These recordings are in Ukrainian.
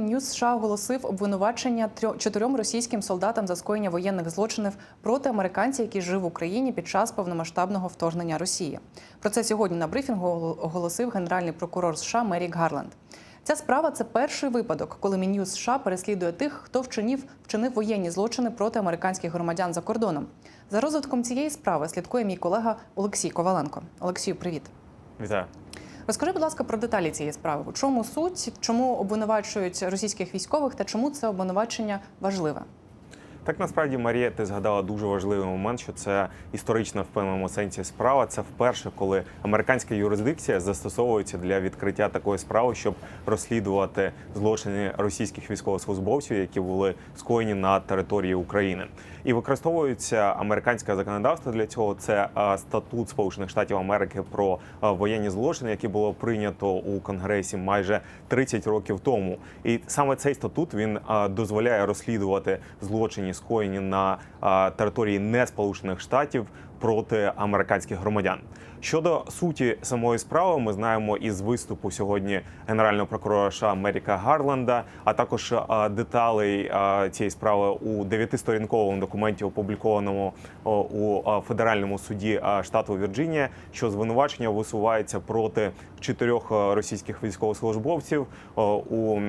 Мін'юз США оголосив обвинувачення чотирьом російським солдатам за скоєння воєнних злочинів проти американців, які жив в Україні під час повномасштабного вторгнення Росії. Про це сьогодні на брифінгу оголосив генеральний прокурор США Мерік Гарленд. Ця справа це перший випадок, коли Мін'юз США переслідує тих, хто вчинив вчинив воєнні злочини проти американських громадян за кордоном. За розвитком цієї справи слідкує мій колега Олексій Коваленко. Олексію, привіт. Вітаю. Розкажи, будь ласка, про деталі цієї справи. У чому суть, чому обвинувачують російських військових та чому це обвинувачення важливе? Так насправді Марія, ти згадала дуже важливий момент, що це історична в певному сенсі справа. Це вперше, коли американська юрисдикція застосовується для відкриття такої справи, щоб розслідувати злочини російських військовослужбовців, які були скоєні на території України. І використовується американське законодавство для цього. Це статут Сполучених Штатів Америки про воєнні злочини, який було прийнято у Конгресі майже 30 років тому. І саме цей статут він дозволяє розслідувати злочини, скоєні на території не Сполучених Штатів проти американських громадян. Щодо суті самої справи, ми знаємо із виступу сьогодні генерального прокурора США Меріка Гарланда, а також е, деталей е, цієї справи у дев'ятисторінковому документі, опублікованому у е, федеральному суді штату Вірджинія, що звинувачення висувається проти чотирьох російських військовослужбовців у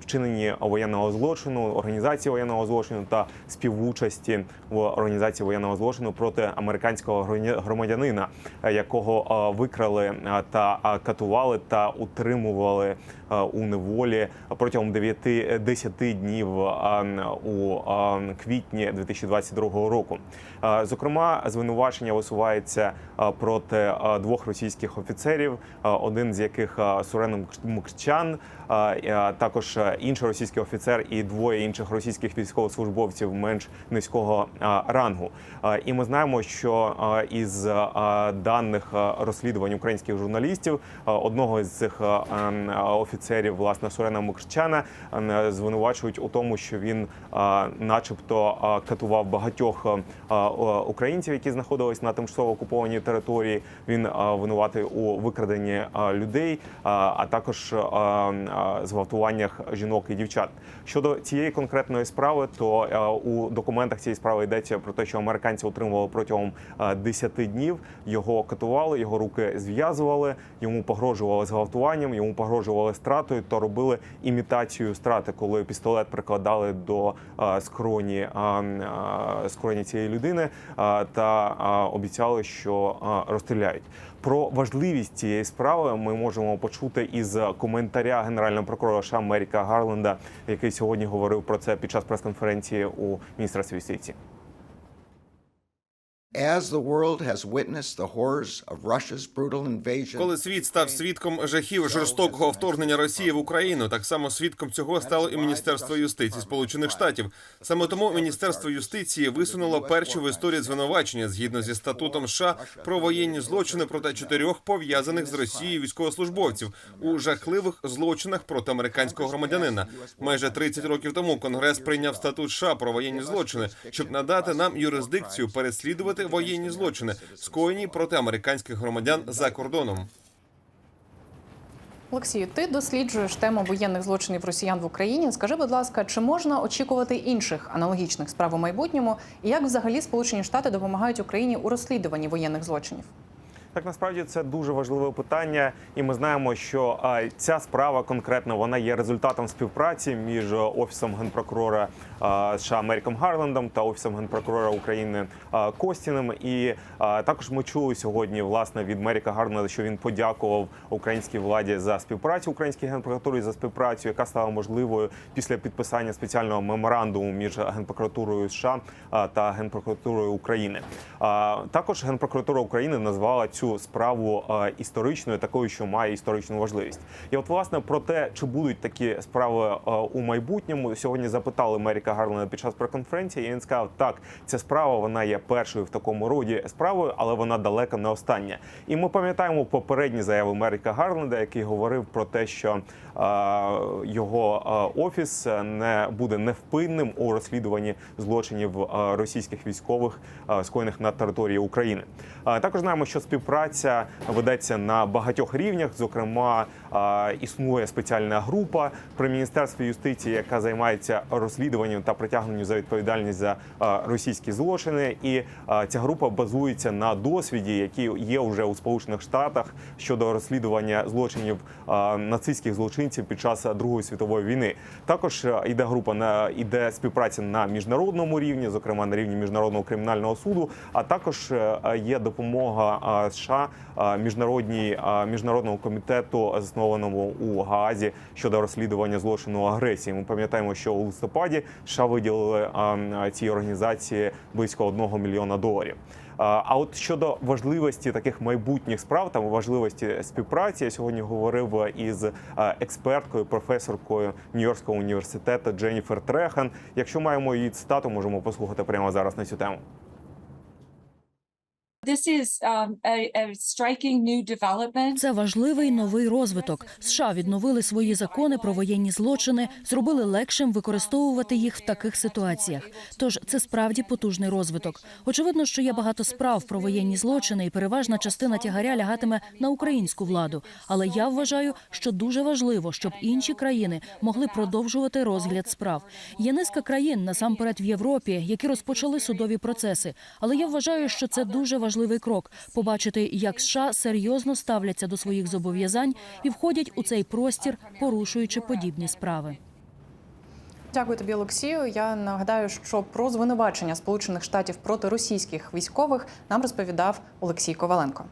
вчиненні воєнного злочину, організації воєнного злочину та співучасті в організації воєнного злочину проти американського громадя- громадянина, е, якого е, викрали е, та катували та утримували у неволі протягом 9 10 днів у квітні 2022 року. Зокрема, звинувачення висувається проти двох російських офіцерів, один з яких Сурен Мкчан, е, також інший російський офіцер і двоє інших російських військовослужбовців менш низького рангу. І ми знаємо, що е, із е, даних е, розслідувань українських журналістів одного з цих ем, офіцерів, власне, Сурена Мукрчана, е, звинувачують у тому, що він, начебто, катував багатьох українців, які знаходились на тимчасово окупованій території. Він винуватий у викраденні людей, а також е, е, зґвалтуваннях жінок і дівчат. Щодо цієї конкретної справи, то у документах цієї справи йдеться про те, що американці отримували протягом е, 10 днів. Його катували, його руки зв'язували, йому погрожували зґвалтуванням, йому погрожували стратою, то робили імітацію страти, коли пістолет прикладали до е, скроні, е, е, скроні цієї людини е, та е, обіцяли, що е, розстріляють. Про важливість цієї справи ми можемо почути із коментаря генерального прокурора США Меріка Гарленда, який сьогодні говорив про це під час прес-конференції у міністерстві юстиції. As the world has witnessed the horrors of Russia's brutal invasion, Коли світ став свідком жахів жорстокого вторгнення Росії в Україну, так само свідком цього стало і Міністерство юстиції Сполучених Штатів. Саме тому Міністерство юстиції висунуло перші в історії звинувачення згідно зі статутом США про воєнні злочини проти чотирьох пов'язаних з Росією військовослужбовців у жахливих злочинах проти американського громадянина. Майже 30 років тому Конгрес прийняв статут США про воєнні злочини, щоб надати нам юрисдикцію переслідувати воєнні злочини, скоєні проти американських громадян за кордоном. Олексію, ти досліджуєш тему воєнних злочинів росіян в Україні. Скажи, будь ласка, чи можна очікувати інших аналогічних справ у майбутньому? І як взагалі Сполучені Штати допомагають Україні у розслідуванні воєнних злочинів? Так насправді це дуже важливе питання, і ми знаємо, що ця справа конкретно вона є результатом співпраці між офісом генпрокурора США Меріком Гарлендом та офісом генпрокурора України Костіним. І також ми чули сьогодні власне від Меріка Гарленда, що він подякував українській владі за співпрацю, українській генпрокуратурі за співпрацю, яка стала можливою після підписання спеціального меморандуму між генпрокуратурою США та генпрокуратурою України. Також генпрокуратура України назвала цю справу е, історичною, такою, що має історичну важливість. І от власне про те, чи будуть такі справи е, у майбутньому, сьогодні запитали Меріка Гарленда під час прес-конференції, і він сказав, так, ця справа вона є першою в такому роді справою, але вона далеко не остання. І ми пам'ятаємо попередні заяви Меріка Гарленда, який говорив про те, що е, його офіс не буде невпинним у розслідуванні злочинів російських військових, скоєних на території України. Також знаємо, що співпраця ведеться на багатьох рівнях. Зокрема, існує спеціальна група при міністерстві юстиції, яка займається розслідуванням та притягненням за відповідальність за російські злочини. І ця група базується на досвіді, який є вже у Сполучених Штатах щодо розслідування злочинів нацистських злочинців під час Другої світової війни. Також е, йде група на іде співпраця на міжнародному рівні, зокрема на рівні міжнародного кримінального суду. А також е, є допомога США а, міжнародному комітету, заснованому у Гаазі щодо розслідування злочину агресії. Ми пам'ятаємо, що у листопаді США виділили цій організації близько одного мільйона доларів. А от щодо важливості таких майбутніх справ та важливості співпраці, я сьогодні говорив із е, експерткою, професоркою Нью-Йоркського університету Дженніфер Трехан. Якщо маємо її цитату, можемо послухати прямо зараз на цю тему. This is um. Це важливий новий розвиток. США відновили свої закони про воєнні злочини, зробили легшим використовувати їх в таких ситуаціях. Тож це справді потужний розвиток. Очевидно, що є багато справ про воєнні злочини, і переважна частина тягаря лягатиме на українську владу. Але я вважаю, що дуже важливо, щоб інші країни могли продовжувати розгляд справ. Є низка країн насамперед в Європі, які розпочали судові процеси. Але я вважаю, що це дуже важливий крок побачити, як США серйозно ставляться до своїх зобов'язань і входять у цей простір, порушуючи подібні справи. Дякую тобі, Олексію. Я нагадаю, що про звинувачення Сполучених Штатів проти російських військових нам розповідав Олексій Коваленко.